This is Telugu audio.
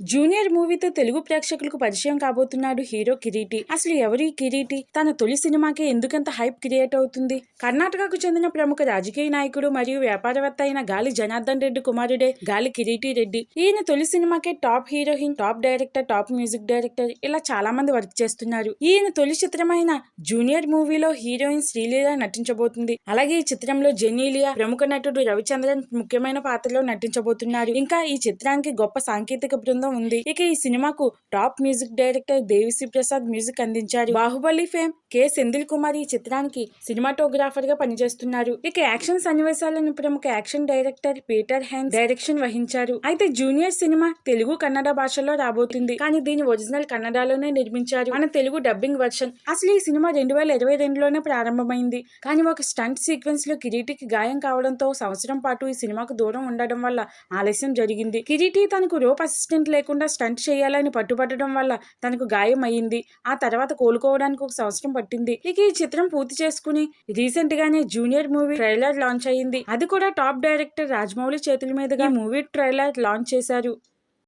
జూనియర్ మూవీతో తెలుగు ప్రేక్షకులకు పరిచయం కాబోతున్నాడు హీరో కిరీటి. అసలు ఎవరి కిరీటి? తన తొలి సినిమాకి ఎందుకంత హైప్ క్రియేట్ అవుతుంది? కర్ణాటకకు చెందిన ప్రముఖ రాజకీయ నాయకుడు మరియు వ్యాపారవేత్త అయిన గాలి జనార్దన్ రెడ్డి కుమారుడే గాలి కిరీటి రెడ్డి. ఈయన తొలి సినిమాకే top heroine top director top music director ఇలా చాలా మంది వర్క్ చేస్తున్నారు. ఈయన తొలి చిత్రమైన జూనియర్ మూవీలో హీరోయిన్ శ్రీలీల నటించబోతుంది. అలాగే ఈ చిత్రంలో జెనీలియా ప్రముఖ నటుడు రవిచంద్రన్ ముఖ్యమైన పాత్రలో నటించబోతున్నారు. ఇంకా ఈ చిత్రానికి గొప్ప సాంకేతిక బృందం ఉంది. ఇక ఈ సినిమాకు top music director Devi Sri Prasad music అందించారు. Baahubali fame K. Senthil Kumar ఈ చిత్రానికి సినిమాటోగ్రాఫర్గా పనిచేస్తున్నారు. ఇక యాక్షన్ సన్నివేశాలను ప్రముఖ action director Peter Hein direction వహించారు. అయితే జూనియర్ సినిమా తెలుగు కన్నడ భాషలో రాబోతుంది. కానీ దీని ఒరిజినల్ కన్నడలోనే నిర్మించారు. మన తెలుగు డబ్బింగ్ వర్షన్ అసలు ఈ సినిమా రెండు వేల ఇరవై రెండులోనే ప్రారంభమైంది. కానీ ఒక స్టంట్ సీక్వెన్స్లో కిరీటికి గాయం కావడంతో సంవత్సరం పాటు ఈ సినిమాకు దూరం ఉండడం వల్ల ఆలస్యం జరిగింది. కిరీటి తనకు రోప్ అసిస్టెంట్ లేకుండా స్టంట్ చేయాలని పట్టుబట్టడం వల్ల తనకు గాయం అయ్యింది ఆ తర్వాత కోలుకోవడానికి ఒక సంవత్సరం పట్టింది. ఇక ఈ చిత్రం పూర్తి చేసుకుని రీసెంట్ గానే జూనియర్ మూవీ ట్రైలర్ లాంచ్ అయ్యింది. అది కూడా టాప్ డైరెక్టర్ రాజమౌళి చేతుల మీదుగా మూవీ ట్రైలర్ లాంచ్ చేశారు.